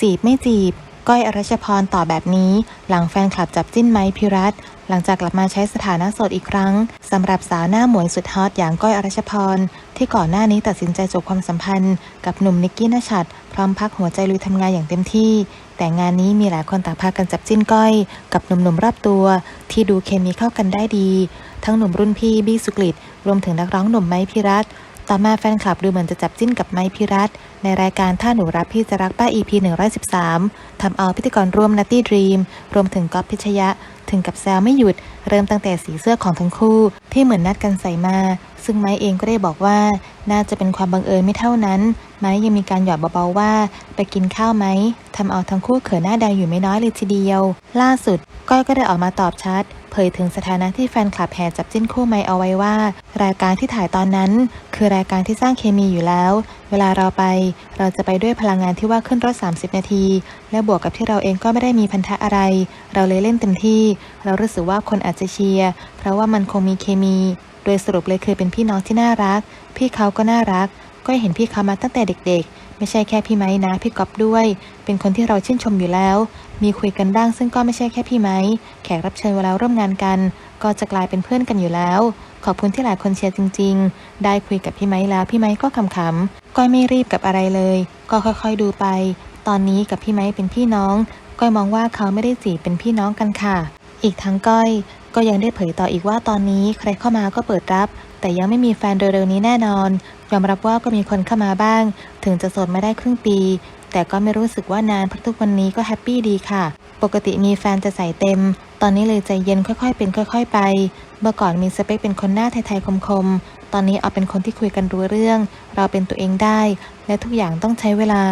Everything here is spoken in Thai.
จีบไม่จีบ ก้อยอรัชพรตอบแบบนี้ หลังแฟนคลับจับจิ้นไม้พิรัตหลังจากกลับมาใช้สถานะโสดอีกครั้งสำหรับสาวหน้าหมวยสุดฮอตอย่างก้อยอรัชพร ที่ก่อนหน้านี้ตัดสินใจจบความสัมพันธ์ กับหนุ่มนิกกี้นชัดพร้อมพักหัวใจลุยทำงานอย่างเต็มที่ แต่งานนี้มีหลายคนต่างพากันจับจิ้นก้อย กับหนุ่มๆรอบตัว ที่ดูเคมีเข้ากันได้ดี ทั้งหนุ่มรุ่นพี่บี้สุกฤตรวมถึงนักร้องหนุ่มไม้พิรัต ต่อมาแฟนคลับดูเหมือนจะจับจิ้นกับไม้พิรัตในรายการถ้าหนูรับพี่จะรักป้า EP 113 ทำเอาพิธีกรร่วมนัตตี้ดรีม รวมถึงก๊อฟพิชยะ ถึงกับแซวไม่หยุด เริ่มตั้งแต่สีเสื้อของทั้งคู่ ที่เหมือนนัดกันใส่มา ซึ่งไม้เองก็ได้บอกว่า น่าจะเป็นความบังเอิญไม่เท่านั้น ไม้ยังมีการหยอดเบาๆว่า ไปกินข้าวไหมทำเอาทั้งคู่เขินหน้าแดงอยู่ไม่น้อยเลยทีเดียว ล่าสุดก้อยก็ได้ออกมาตอบชัด เผยถึงสถานะที่แฟนคลับแห่จับจิ้นคู่ไม้เอาไว้ว่า รายการที่ถ่ายตอนนั้น คือรายการที่สร้างเคมีอยู่แล้ว เวลาเราไป เราจะไปด้วยพลังงานที่ว่าขึ้นรถ 30 นาที และบวกกับที่เราเองก็ไม่ได้มีพันธะอะไร เราเลยเล่นเต็มที่ เรารู้สึกว่าคนอาจจะเชียร์เพราะว่ามันคงมีเคมี โดยสรุปเลยคือเป็นพี่น้องที่น่ารัก พี่เขาก็น่ารัก ก็เห็นพี่เขามาตั้งแต่เด็ก ๆ ไม่ใช่แค่พี่ไม้นะพี่ก๊อฟด้วย เป็นคนที่เราชื่นชมอยู่แล้ว มีคุยกันบ้างซึ่งก็ไม่ใช่แค่พี่ไม้แขกรับเชิญเวลาร่วมงานกัน ก็จะกลายเป็นเพื่อนกันอยู่แล้ว ขอบคุณที่หลายคนเชียร์จริง ๆ ได้คุยกับพี่ไม้แล้วพี่ไม้ก็ขำๆก้อยไม่รีบกับอะไรเลย ก็ค่อยๆดูไป ตอนนี้กับพี่ไม้เป็นพี่น้อง ก้อยมองว่าเขาไม่ได้จีบเป็นพี่น้องกันค่ะ อีกทั้งก้อยก็ยังได้เผยต่ออีกว่าตอนนี้ใครเข้ามาก็เปิดรับ แต่ยังไม่มีแฟนเร็วๆนี้แน่นอน ยอมรับว่าก็มีคนเข้ามาบ้าง ถึงจะโสดมาได้ครึ่งปี แต่ก็ไม่รู้สึกว่านานเพราะทุกวันนี้ก็แฮปปี้ดีค่ะ ปกติมีแฟนจะใส่เต็ม ตอนนี้เลยใจเย็นค่อยๆ เป็นค่อย ๆ ไป เมื่อก่อนมีสเปคเป็นคนหน้าไทยๆคมๆ ตอนนี้เอาเป็นคนที่คุยกันรู้เรื่อง เราเป็นตัวเองได้ และทุกอย่างต้องใช้เวลา